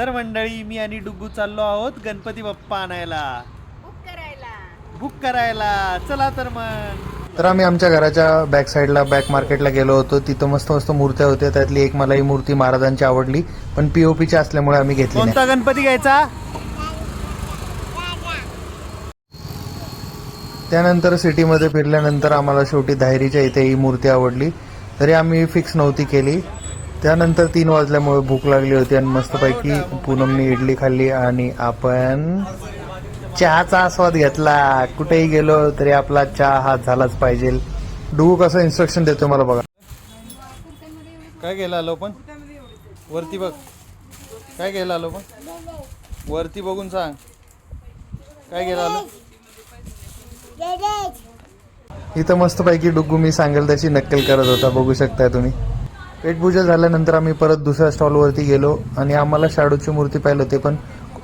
तर मंडळी मी आणि डुग्गू चाललो आहोत गणपती बाप्पा आणायला. बुक करायला. बुक करायला. चला तर मग. तर आम्ही आमच्या घराच्या बॅक साईडला बॅक मार्केटला गेलो होतो. तिथं मस्त मस्त मूर्त्या होत्या. त्यातली एक मला ही मूर्ती महाराजांची आवडली. पण पीओपीची असल्यामुळे आम्ही घेतली नाही. कोणता गणपती घ्यायचा? त्यानंतर सिटीमध्ये फिरल्यानंतर आम्हाला शेवटी धायरीच्या इथे ही मूर्ती आवडली. तरी आम्ही फिक्स नव्हती केली. त्यानंतर तीन वाजल्यामुळे भूक लागली होती आणि मस्तपैकी पूनमनी इडली खाल्ली आणि आपण चहाचा आस्वाद घेतला. कुठेही गेलो तरी आपला चहा हा झालाच पाहिजे. डुगू कसं इन्स्ट्रक्शन देतो मला बघा. काय घ्यायला आलो पण? वरती बघ. काय घ्यायला आलो पण? वरती बघून सांग. काय घ्यायला आलो? इथं मस्तपैकी डुग्गू मी सांगेल त्याची नक्कल करत होता. बघू शकताय तुम्ही. पेटपूजा झाल्यानंतर आम्ही परत दुसऱ्या स्टॉलवरती गेलो. आणि आम्हाला शाडूची मूर्ती पाहिलं होते पण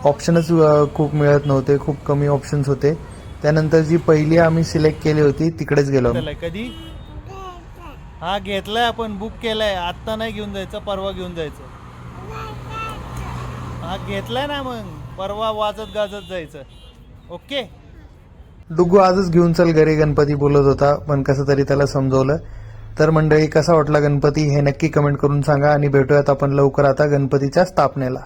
ऑप्शनच खूप मिळत नव्हते खूप कमी ऑप्शन्स होते. त्यानंतर जी पहिली आम्ही सिलेक्ट केली होती तिकडेच गेलो. कधी? हा घेतलाय आपण बुक केलाय. आत्ता नाही घेऊन जायचं परवा घेऊन जायचं. हा घेतलाय ना मग. परवा वाजत गाजत जायचं. ओके डुग्गू आजच घेऊन चल घरी गणपती बोलत होता पण कसं तरी त्याला समजवलं. तर मंडळी कसा वाटला गणपती हे नक्की कमेंट करून सांगा आणि भेटूयात आपण लवकर आता गणपतीच्या स्थापनेला.